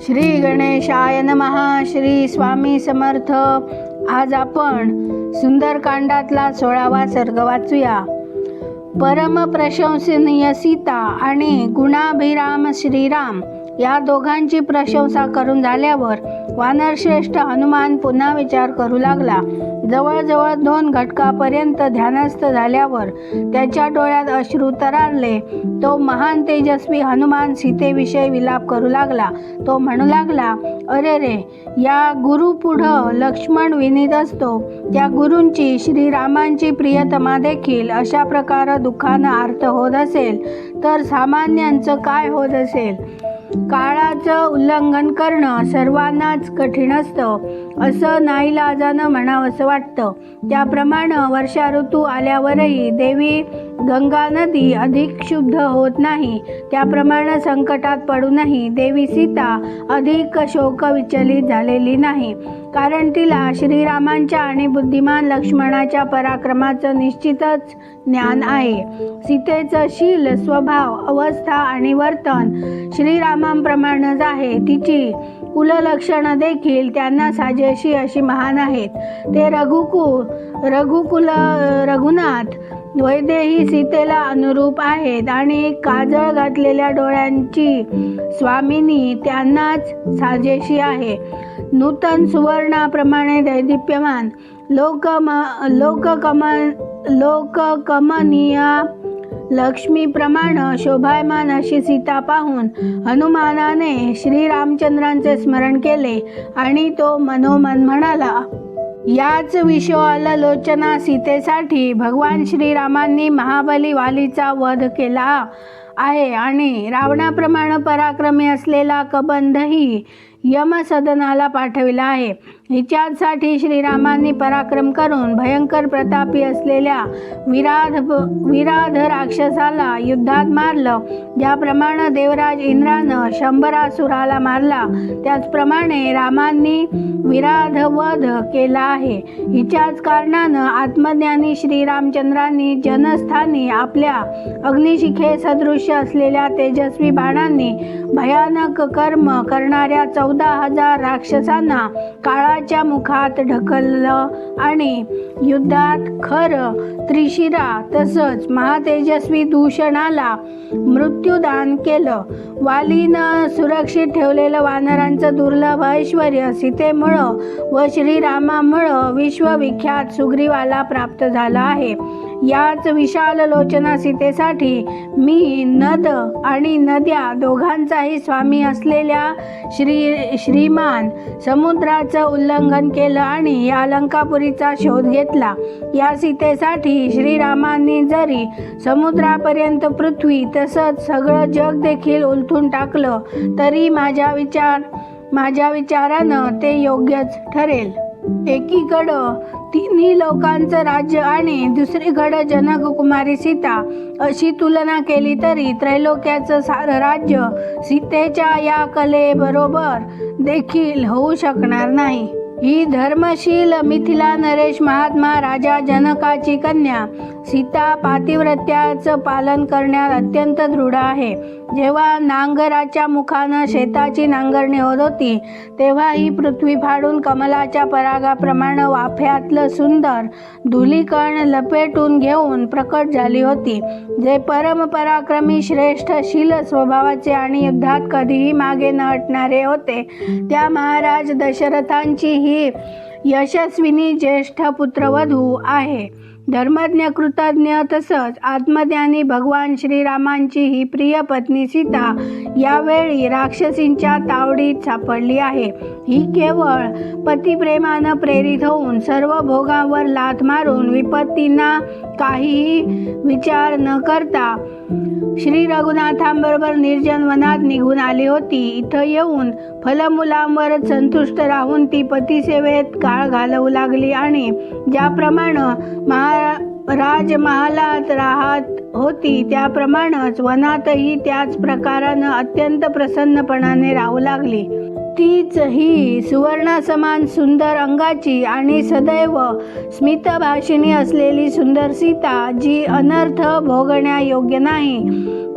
श्री गणेशाय नमः. श्री स्वामी समर्थ. आज आपण सुंदरकांडातला सोळावा सर्ग वाचूया. परम प्रशंसनीय सीता आणि गुणाभिराम श्रीराम या दोघांची प्रशंसा करून झाल्यावर वानरश्रेष्ठ हनुमान पुन्हा विचार करू लागला. जवळजवळ दोन घटकापर्यंत ध्यानस्थ झाल्यावर त्याच्या डोळ्यात अश्रू तरारले. तो महान तेजस्वी हनुमान सीतेविषयी विलाप करू लागला. तो म्हणू लागला अरे रे या गुरु पुढं लक्ष्मण विनीत असतो. त्या गुरूंची श्रीरामांची प्रियतमा देखील अशा प्रकारे दुःखानं आर्त होत असेल तर सामान्यांचं काय होत असेल? काळाचं उल्लंघन करणं सर्वांनाच कठीण असतं. असं नाईलाजानं म्हणावंसं वाटतं. त्याप्रमाणे वर्षा ऋतू आल्यावरही देवी गंगा नदी अधिक शुद्ध होत नाही. त्याप्रमाणे संकटात पडूनही देवी सीता अधिक शोक विचलित झालेली नाही. कारण तिला श्रीरामांच्या आणि बुद्धिमान लक्ष्मणाच्या पराक्रमाचं निश्चितच ज्ञान आहे. सीतेचं शील स्वभाव अवस्था आणि वर्तन श्रीरामांप्रमाणेच आहे. तिची कुललक्षणं देखील त्यांना साजेशी अशी महान आहेत. ते रघुकु रघुकुल रघुनाथ वैदेही सीतेला अनुरूप आहेत आणि काजळ घातलेल्या डोळ्यांची स्वामिनी त्यांनाच साजेशी आहे. नूतन सुवर्णाप्रमाणे दैदिप्यमान लोकम लोककम लोककमनीया लक्ष्मीप्रमाणे शोभायमान अशी सीता पाहून हनुमानाने श्रीरामचंद्रांचे स्मरण केले आणि तो मनोमन म्हणाला याच विश्वाला लोचना सीतेसाठी भगवान श्रीरामांनी महाबली वालीचा वध केला आहे आणि रावणाप्रमाणे पराक्रमी असलेला कबंधही यमसदनाला पाठविला आहे. हिच्यासाठी श्रीरामांनी पराक्रम करून भयंकर प्रतापी असलेल्या विराध विराध राक्षसाला युद्धात मारलं. ज्याप्रमाणे देवराज इंद्रानं शंभरासुराला मारला त्याचप्रमाणे रामांनी विराधवध केला आहे. हिच्याच कारणानं आत्मज्ञानी श्रीरामचंद्रांनी जनस्थानी आपल्या अग्निशिखे सदृश्य असलेल्या तेजस्वी बाणांनी भयानक कर्म करणाऱ्या चौदा हजार राक्षसांना काळाच्या मुखात ढकललं आणि युद्धात खर त्रिशिरा तसंच महातेजस्वी दूषणाला मृत्यूदान केलं. वालीनं सुरक्षित ठेवलेलं वानरांचं दुर्लभ ऐश्वर सीतेमुळं व श्रीरामामुळं विश्वविख्यात सुग्रीवाला प्राप्त झाला आहे. याच विशाल लोचना सीतेसाठी मी नद आणि नद्या दोघांचाही स्वामी असलेल्या श्री श्रीमान समुद्राचं उल्लंघन केलं आणि या लंकापुरीचा शोध घेतला. या सीतेसाठी श्रीरामांनी जरी समुद्रापर्यंत पृथ्वी तसंच सगळं जग देखील उलथून टाकलं तरी माझ्या विचार माझ्या विचारानं ते योग्यच ठरेल. एकीकडं तिन्ही लोकांचं राज्य आणि दुसरीकडं जनक कुमारी सीता. अशी तुलना केली तरी त्रैलोक्याचं सारं राज्य सीतेच्या या कलेबरोबर देखील होऊ शकणार नाही. ही धर्मशील मिथिला नरेश महात्मा राजा जनकाची कन्या. सीता पातिव्रत्याचं पालन करण्यात अत्यंत दृढ आहे. जेव्हा नांगराच्या मुखानं शेताची नांगरणी होत होती तेव्हा ही पृथ्वी फाडून कमलाच्या परागाप्रमाणे वाफ्यातलं सुंदर धुलीकण लपेटून घेऊन प्रकट झाली होती जे परमपराक्रमी श्रेष्ठ शील स्वभावाचे आणि युद्धात कधीही मागे न हटणारे होते. त्या महाराज दशरथांची ही यशस्विनी ज्येष्ठ पुत्रवधू आहे. धर्मज्ञ कृतज्ञ तसंच आत्मज्ञानी भगवान श्रीरामांची ही प्रिय पत्नी सीता यावेळी राक्षसींच्या तावडीत सापडली आहे. ही केवळ पतिप्रेमानं प्रेरित होऊन सर्व भोगांवर लाथ मारून विपत्तींना काहीही विचार न करता श्री रघुनाथांबरोबर निर्जन वनात निघून आली होती. इथं येऊन फलमुलांवरच संतुष्ट राहून ती पतिसेवेत काळ घालवू लागली आणि ज्याप्रमाणे महा राजमहालात राहत होती. त्याप्रमाणेच वनातही त्याच प्रकारानं अत्यंत प्रसन्नपणाने राहू लागली. तीच ही सुवर्णासमान सुंदर अंगाची आणि सदैव स्मितभाषिणी असलेली सुंदर सीता जी अनर्थ भोगण्यायोग्य नाही.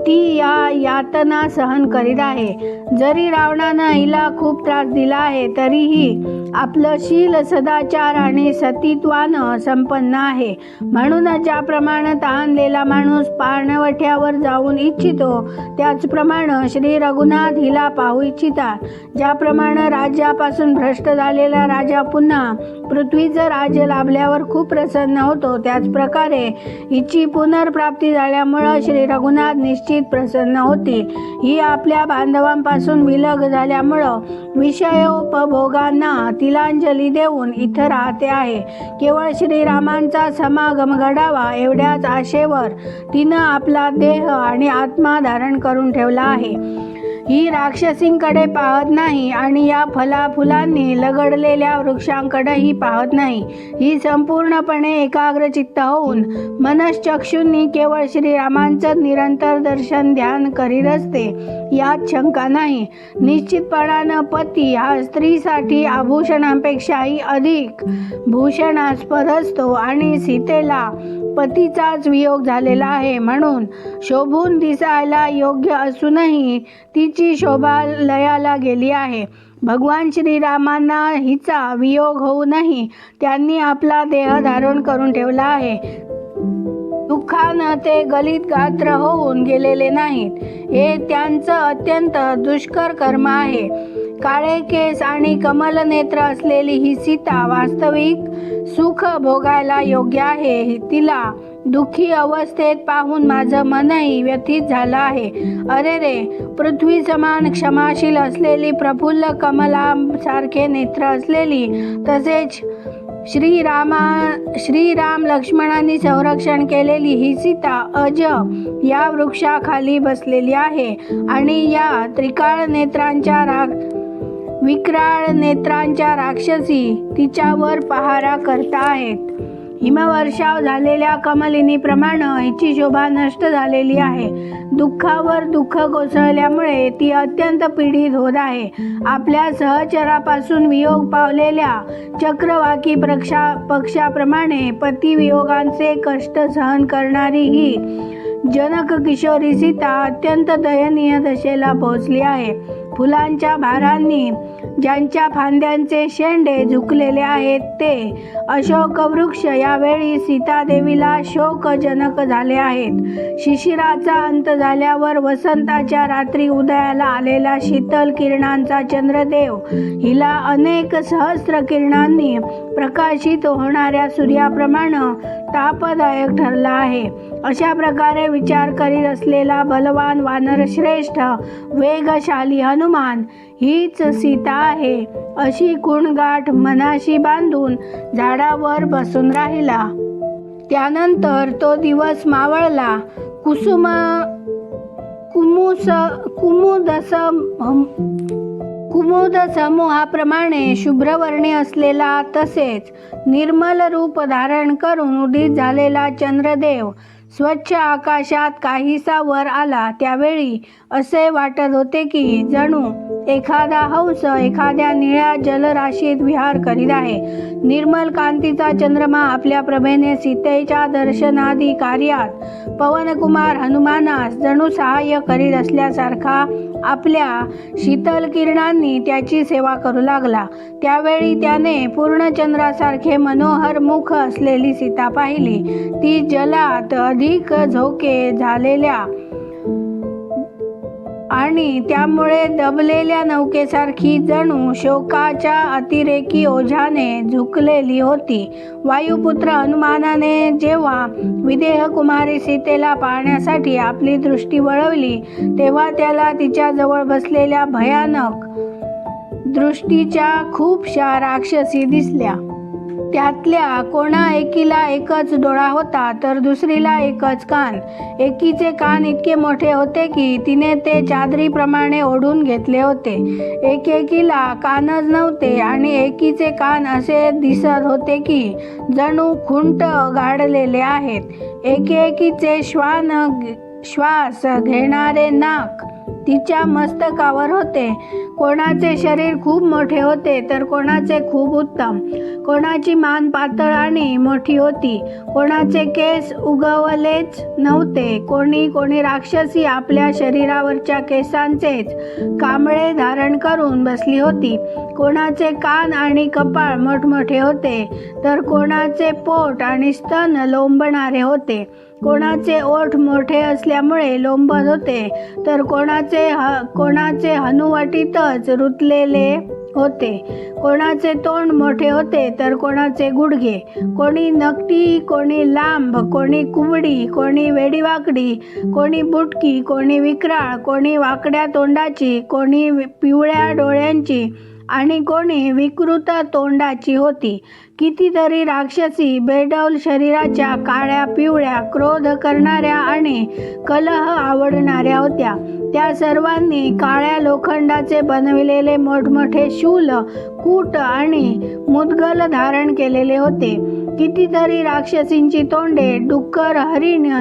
ती या यातना सहन करीत आहे. जरी रावणानं हिला खूप त्रास दिला आहे तरीही आपलं शील सदाचार आणि सतीत्वानं संपन्न आहे. म्हणूनच ज्याप्रमाणे तहानलेला माणूस पाणवठ्यावर जाऊन इच्छितो त्याचप्रमाणे श्री रघुनाथ हिला पाहू इच्छितात. ज्याप्रमाणे राज्यापासून भ्रष्ट झालेला राजा पुन्हा पृथ्वीचं राज्य लाभल्यावर खूप प्रसन्न होतो त्याचप्रकारे हिची पुनर्प्राप्ती झाल्यामुळं श्री रघुनाथ निश्चित प्रसन्न होतील ही आपल्या बांधवांपासून विलग झाल्यामुळं विषयोपभोगांना तिलांजली देऊन इथं राहते आहे. केवळ श्रीरामांचा समागम घडावा एवढ्याच आशेवर तिनं आपला देह आणि आत्मा धारण करून ठेवला आहे. ही राक्षसींकडे पाहत नाही आणि या फलाफुलांनी लगडलेल्या वृक्षांकडेही पाहत नाही. ही संपूर्णपणे एकाग्रचित्त होऊन मनश्चक्षूंनी केवळ श्रीरामांचं निरंतर दर्शन ध्यान करीत असते यात शंका नाही. निश्चितपणानं पती हा स्त्रीसाठी आभूषणांपेक्षाही अधिक भूषणास्पद असतो आणि सीतेला पतीचाच वियोग झालेला आहे म्हणून शोभून दिसायला योग्य असूनही तिची शोभा लयाला गेली आहे. भगवान श्रीरामांना हिचा वियोग होऊनही त्यांनी आपला देह धारण करून ठेवला आहे. दुःखानं ते गलित गात्र होऊन गेलेले नाहीत. हे त्यांचं अत्यंत दुष्कर कर्म आहे. काळे केस आणि कमल नेत्र असलेली ही सीता वास्तविक सुख भोगायला योग्य आहे. तिला दुःखी अवस्थेत पाहून माझं मनही व्यथित झालं आहे. अरे रे पृथ्वी समान क्षमाशील असलेली प्रफुल्ल कमलासारखे नेत्र असलेली तसेच श्रीरामा श्रीराम लक्ष्मणांनी संरक्षण केलेली ही सीता अज या वृक्षाखाली बसलेली आहे. आणि या त्रिकाळ नेत्रांच्या राग विक्राळ नेत्रांच्या राक्षसी तिच्यावर पहारा करता आहेत हिमवर्षाव झालेल्या कमलिनीप्रमाणे हिची शोभा नष्ट झालेली आहे. दुःखावर दुःख कोसळल्यामुळे ती अत्यंत पीडित होत आहे. आपल्या सहचरापासून वियोग पावलेल्या चक्रवाकी प्रक्षा पक्षाप्रमाणे पतिवियोगांचे कष्ट सहन करणारी ही जनक किशोरी सीता अत्यंत दयनीय दशेला पोहोचली आहे. फुलांच्या भारांनी ज्यांच्या फांद्यांचे शेंडे झुकलेले आहेत ते अशोक वृक्ष यावेळी सीतादेवीला शोकजनक झाले आहेत. शिशिराचा अंत झाल्यावर वसंताच्या रात्री उदयाला आलेला शीतल किरणांचा चंद्रदेव हिला अनेक सहस्र किरणांनी प्रकाशित होणाऱ्या सूर्याप्रमाणे तापदायक ठरला आहे. अशा प्रकारे विचार करीत असलेला बलवान वानरश्रेष्ठ वेगशाली हनुमान हीच सीता आहे अशी कुणगाठ मनाशी बांधून झाडावर बसून राहिला. त्यानंतर तो दिवस मावळला. कुसुम कुमुस कुमुदस कुमुद समूहाप्रमाणे शुभ्रवर्णी असलेला तसेच निर्मल रूप धारण करून उदित झालेला चंद्रदेव स्वच्छ आकाशात काहीसा वर आला. त्यावेळी असे वाटत होते की जणू एखादा हंस एखाद्या निळ्या जलराशीत विहार करीत आहे. निर्मल कांतीचा चंद्रमा आपल्या प्रभेने सीतेच्या दर्शनादी कार्यात पवनकुमार हनुमानास जणू सहाय्य करीत असल्यासारखा आपल्या शीतल किरणांनी त्याची सेवा करू लागला. त्यावेळी त्याने पूर्णचंद्रासारखे मनोहर मुख असलेली सीता पाहिली. ती जलात अधिक झोके झालेल्या आणि त्यामुळे दबलेल्या नौकेसारखी जणू शोकाच्या अतिरेकी ओझ्याने झुकलेली होती. वायुपुत्र हनुमानाने जेव्हा विदेह कुमारी सीतेला पाहण्यासाठी आपली दृष्टी वळवली तेव्हा त्याला तिच्याजवळ बसलेल्या भयानक दृष्टीच्या खूपशा राक्षसी दिसल्या. त्यातल्या कोणा एकीला एकच डोळा होता तर दुसरीला एकच कान. एकीचे कान इतके मोठे होते की तिने ते चादरीप्रमाणे ओढून घेतले होते. एकेकीला कानच नव्हते आणि एकीचे कान असे दिसत होते की जणू खुंट गाडलेले आहेत. एकेकीचे श्वान श्वास घेणारे नाक तिच्या मस्तकावर होते. कोणाचे शरीर खूप मोठे होते तर कोणाचे खूप उत्तम. कोणाची मान पातळ आणि मोठी होती कोणाचे केस उगवलेच नव्हते. कोणी कोणी राक्षसी आपल्या शरीरावरच्या केसांचेच कांबळे धारण करून बसली होती. कोणाचे कान आणि कपाळ मोठमोठे होते तर कोणाचे पोट आणि स्तन लोंबणारे होते. कोणाचे ओठ मोठे असल्यामुळे लोंबत होते तर कोणाचे ह कोणाचे खूपच रुतलेले होते. कोणाचे तोंड मोठे होते तर कोणाचे गुडघे. कोणी नकटी कोणी लांब कोणी कुबडी कोणी वेडीवाकडी कोणी बुटकी कोणी विक्राळ कोणी वाकड्या तोंडाची कोणी पिवळ्या डोळ्यांची आणि कोणी विकृत तोंडाची होती. कितीतरी राक्षसी बेडौल शरीराच्या काळ्या पिवळ्या क्रोध करणाऱ्या आणि कलह आवडणाऱ्या होत्या. त्या सर्वांनी काळ्या लोखंडाचे बनविलेले मोठमोठे शूल कूट आणि मुदगल धारण केलेले होते. कितीतरी राक्षसींची तोंडे डुक्कर हरिण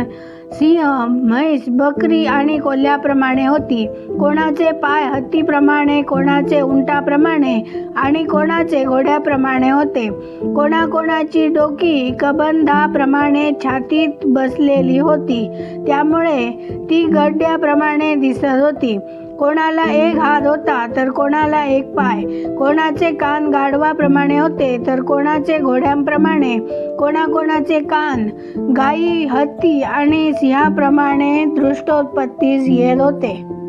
सिंह म्हैस बकरी आणि कोल्ह्याप्रमाणे होती. कोणाचे पाय हत्तीप्रमाणे कोणाचे उंटाप्रमाणे आणि कोणाचे घोड्याप्रमाणे होते. कोणाकोणाची डोकी कबंधाप्रमाणे छातीत बसलेली होती. त्यामुळे ती गड्ड्याप्रमाणे दिसत होती. कोणाला एक हात होता तर कोणाला एक पाय. कोणाचे कान गाढवाप्रमाणे होते तर कोणाचे घोड्यांप्रमाणे. कोणाकोणाचे कान गाई हत्ती आणि सिंहाप्रमाणे दृष्टोत्पत्तीस येत होते.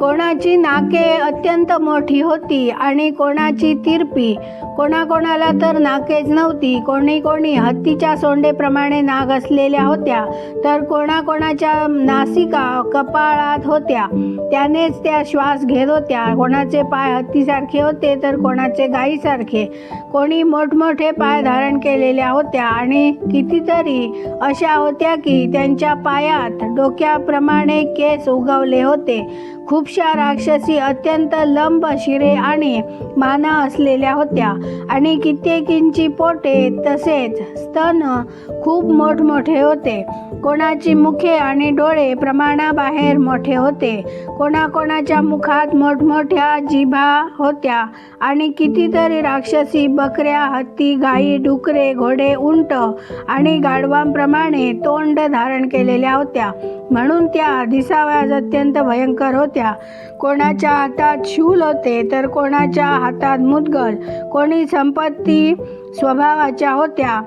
कोणाची नाके अत्यंत मोठी होती आणि कोणाची तिरपी कोणाकोणाला तर नाकेच नव्हती. कोणी कोणी हत्तीच्या सोंडेप्रमाणे नाग असलेल्या होत्या तर कोणाकोणाच्या नासिका कपाळात होत्या. त्यानेच त्या श्वास घेत होत्या. कोणाचे पाय हत्तीसारखे होते तर कोणाचे गाईसारखे. कोणी मोठमोठे पाय धारण केलेल्या होत्या आणि कितीतरी अशा होत्या की त्यांच्या पायात डोक्याप्रमाणे केस उगवले होते. खूपशा राक्षसी अत्यंत लंब शिरे आणि माना असलेल्या होत्या. आणि कित्येकींची पोटे तसेच स्तन खूप मोठमोठे होते. कोणाची मुखे आणि डोळे प्रमाणाबाहेर मोठे होते. कोणाकोणाच्या मुखात मोठमोठ्या जिभा होत्या. आणि कितीतरी राक्षसी बकऱ्या हत्ती गाई डुकरे घोडे उंट आणि गाढवांप्रमाणे तोंड धारण केलेल्या होत्या. म्हणून त्या दिसाव्यास अत्यंत भयंकर होत्या. होत्या. कोणाच्या हातात शूल होते तर कोणाच्या हातात मुदगल. कोणी संपत्ती स्वभावाच्या होत्या.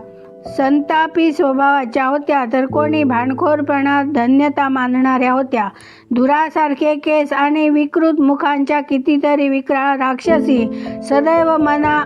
संतापी स्वभावाच्या होत्या तर कोणी भांडखोरपणात धन्यता मानणाऱ्या होत्या. धुरासारखे केस आणि विकृत मुखांच्या कितीतरी विक्राळ राक्षसी सदैव मना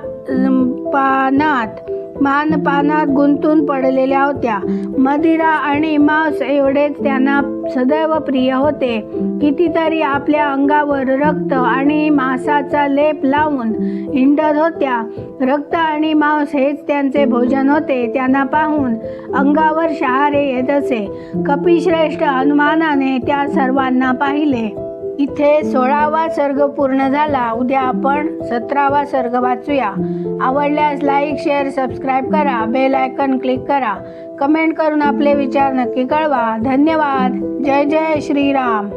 पानात मानपानात गुंतून पडलेल्या होत्या. मदिरा आणि मांस एवढेच त्यांना सदैव प्रिय होते. कितीतरी आपल्या अंगावर रक्त आणि मांसाचा लेप लावून हिंडत होत्या. रक्त आणि मांस हेच त्यांचे भोजन होते. त्यांना पाहून अंगावर शहारे येत असे. कपिश्रेष्ठ हनुमानाने त्या सर्वांना पाहिले. इथे सोळावा सर्ग पूर्ण झाला. उद्या आपण सतरावा सर्ग वाचूया. आवडल्यास लाईक शेअर सबस्क्राईब करा. बेल आयकन क्लिक करा. कमेंट करून आपले विचार नक्की कळवा. धन्यवाद. जय जय श्रीराम.